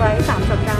ไว้สามสัปดาห์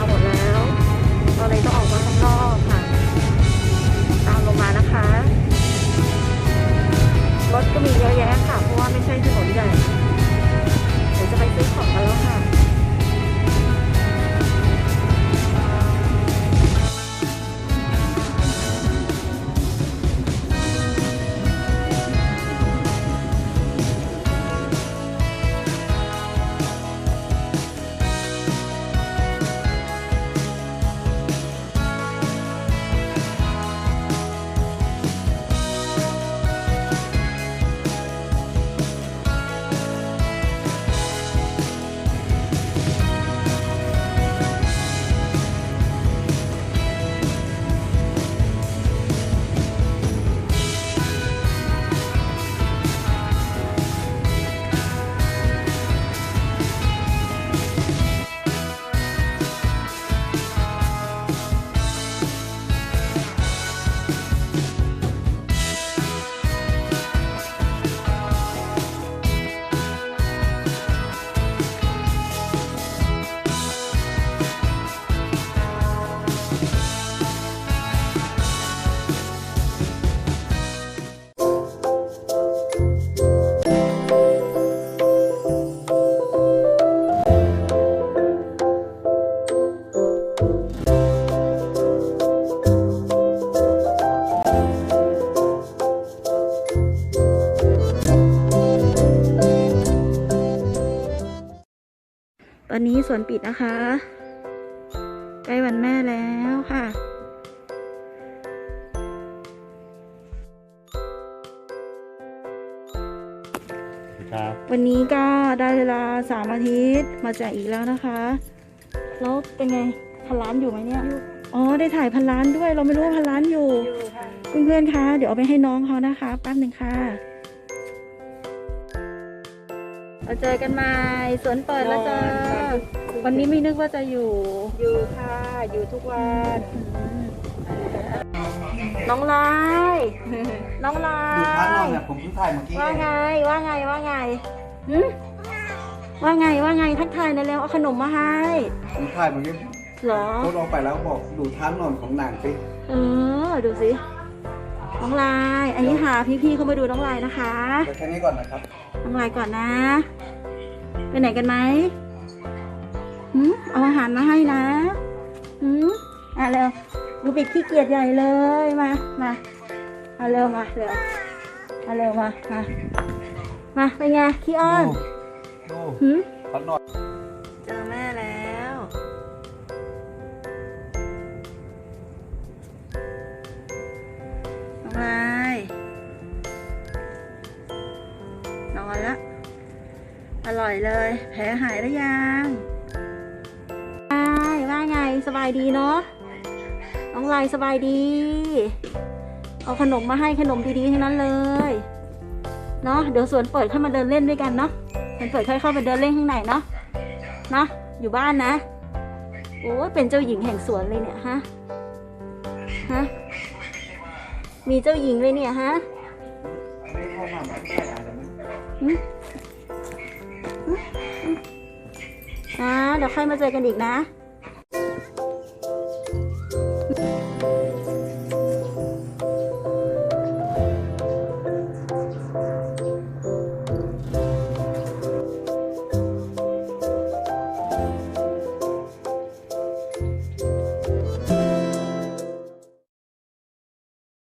ตอนนี้สวนปิดนะคะ ใกล้วันแม่แล้วค่ะครับวันนี้ก็ได้เวลาสามอาทิตย์มาแจกอีกแล้วนะคะ แล้วเป็นไงพันล้านอยู่ไหมเนี่ยอ๋อได้ถ่ายพันล้านด้วย เราไม่รู้ว่าพันล้านอยู่เพื่อนๆคะเดี๋ยวเอาไปให้น้องเขานะคะแป๊บหนึ่งค่ะ เราเจอกันใหม่สวนเปิดแล้วจ้า วันนี้ไม่นึกว่าจะอยู่ อยู่ค่ะ อยู่ทุกวัน น้องลาย น้องลาดูท่านนอนยเนี่ยผมเพิ่งถ่ายเมื่อกี้ว่าเองไงว่าไง ว่าไงหึว่าไง ว่าไง ทักทายหนะเร็ว เอาขนมมาให้ ผมถ่ายเมื่อกี้เหรอ โพสต์ออกไปแล้วบอกดูท่านนอนของหนังสิเออ ดูสิ น้องลาย อันนี้หาพี่ๆเขามาดูน้องลายนะคะแต่แค่นี้ก่อนนะครับ น้องลายก่อนนะ ไปไหนกันไหมหืมเอาอาหารมาให้นะหืมอะเร็วดูปิดขี้เกียจใหญ่เลยมา มาเอาเร็วมาเร็วเอาเร็วมา มา มาเป็นไงขี้อ้อนดูหืมท่านนอน อนละ อร่อยเลย แผลหายแล้วยังไม้ว่าไงสบายดีเนาะ น้องลายสบายดี เอาขนมมาให้ขนมดีๆทั้งนั้นเลย เนาะเดี๋ยวสวนเปิดเข้ามาเดินเล่นด้วยกันเนาะสวนเปิดค่อยเข้าไปเดินเล่นข้างในเนาะ เนาะอยู่บ้านนะ โอ้เป็นเจ้าหญิงแห่งสวนเลยเนี่ยฮะ ฮะ มีเจ้าหญิงเลยเนี่ยฮะ นะเดี๋ยวค่อยมาเจอกันอีกนะ